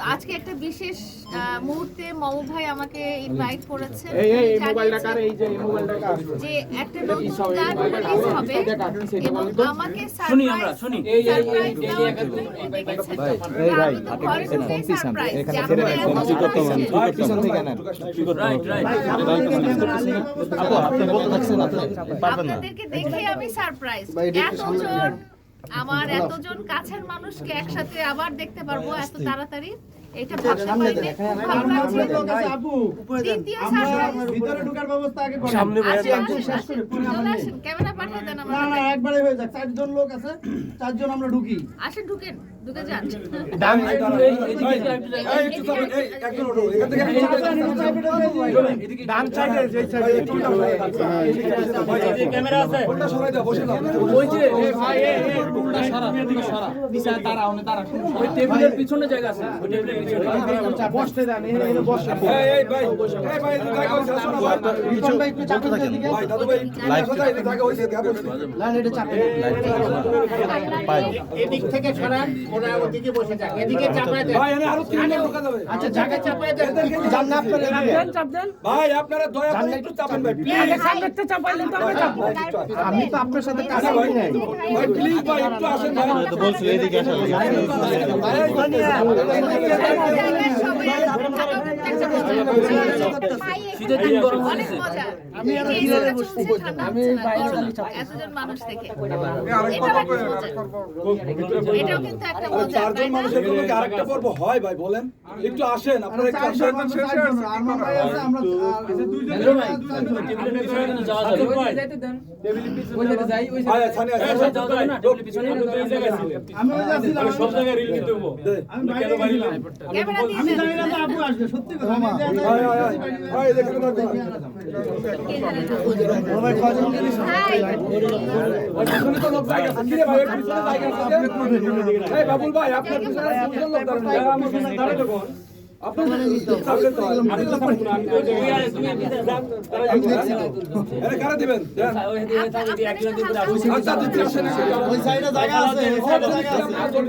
তো আজকে একটা বিশেষ মুহূর্তে মম ভাই আমাকে ইনভাইট করেছেন জানিয়েছেন যে একটা নতুন গান রিলিজ হবে এবং আমাকে শুনি আমরা, শুনি। এই, এই, এই, এই, এই, এই, এই ভাই ফোন পিস আমরা এখানে রাইট রাইট আপনাদেরকে দেখে আমি সারপ্রাইজ এতজন আমার এতজন কাছের মানুষকে একসাথে আবার দেখতে পারব এত তাড়াতাড়ি। এটা আসেন, ক্যামেরা পাঠিয়ে দেন না আমার একবারে হয়ে যাক। চারজন লোক আছে চারজন আমরা ঢুকি। আসেন ঢুকেন। ঢুকে যান ডান সাইডে যে সাইডে ক্যামেরা আছে ওই যে ভাই এই এই সারা পুরোটা সারা নিচে তারা ওনে তারা ওই টেবিলের পিছনে জায়গা আছে ওই টেবিলের পিছনে বসতে দেন এখানে বসে রিপন ভাই একটু চাপেন তো এদিকে লাইন এটা চাপেন এদিক থেকে সরান ওরা ওদিকে বসে যাক এদিকে চাপায় দেন। আচ্ছা জায়গা চাপায় দেন। জান না আপনারা ভাই আপনারা দয়া করে একটু চাপেন ভাই আমি তো আপনার সাথে কাজ ভাই করি নাই। ভাই প্লিজ ভাই একটু আসেন ভাই। শীতের দিন গরম হয়েছে মজা। এই জায়গায় চলছে, ঠান্ডা হচ্ছে না, গরম। এতজন মানুষ থেকে এটাও। কিন্তু একটা মজা চারজন মানুষের জন্য কি আরেকটা পর্ব হয় ভাই বলেন? একটু আসেন আপনারা একটু আসেন। আরমান ভাই আছে আমরা নেদ্র ভাই। টেবিলের পিছনে যাওয়া যাবে। ওই সাইডে যাই ওই ভাই ছানি সাইডে যাওয়া যাবে না। টেবিলের পিছনে এই জায়গায় ছিল আমি ওই যাচ্ছিলাম সব জায়গায় রিল কিন্তু হব। আমি বাইরে গেছিলাম আমি জানি না আপু আসবে সত্যি কথা। আমি দেখেন না বাবুল ভাই আপনার আচ্ছা